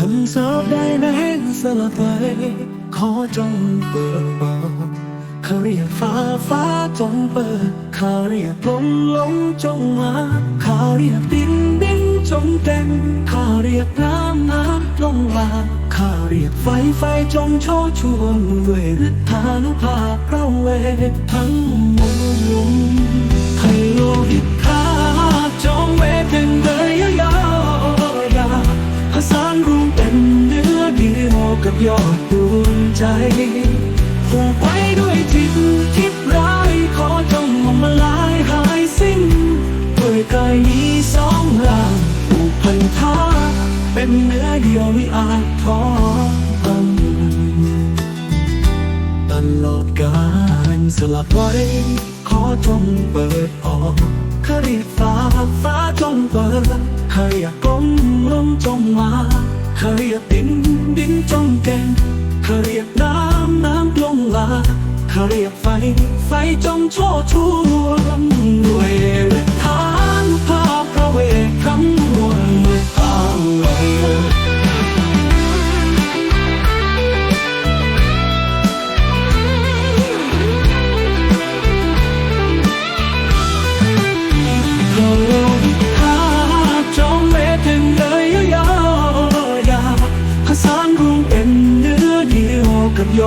คำสาบได้แม้นสลับไป ขอจงเปิดบอกข้าเรียกฟ้าฟ้าจงเปิดข้าเรียกลมลมจงมาข้าเรียกดินดินจงเต็มข้าเรียกน้ำน้ำลงมาข้าเรียกไฟไฟจงโชดช่วงด้วยฤทธานุภาพพระเวททั้งมวล ยวกับยอดดวงใจผูกไว้ด้วยจิตทิพร้ายขอจงมาลายหายสิ้นด้วยกายนี้สองล่างผูกพันธาเป็นเนื้อเดียวไม่อาจท้อตันตลอดกาลสลับไว้ขอจงเปิดออกคดีฟ้าฟ้าจงเปิด จ้องเก่งเขาเรียกน้ำน้ำลงลาเขาเรียกไฟ ไฟจ้องโชว์ชวงด้วย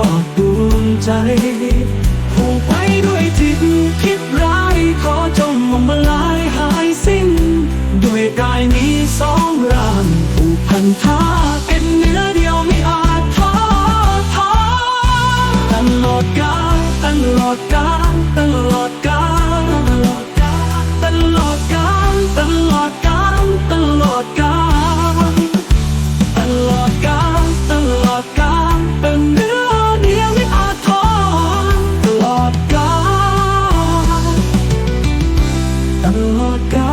ก็ดวงใจผูกไว้ด้วยจิตคิดร้ายขอจงมองมาลายหายสิ้น ด้วยกายนี้สองร่างผูกพันธาเป็นเนื้อเดียวไม่อาจท้อท้อตลอดกาลตลอดกาลตลอด Shadow God.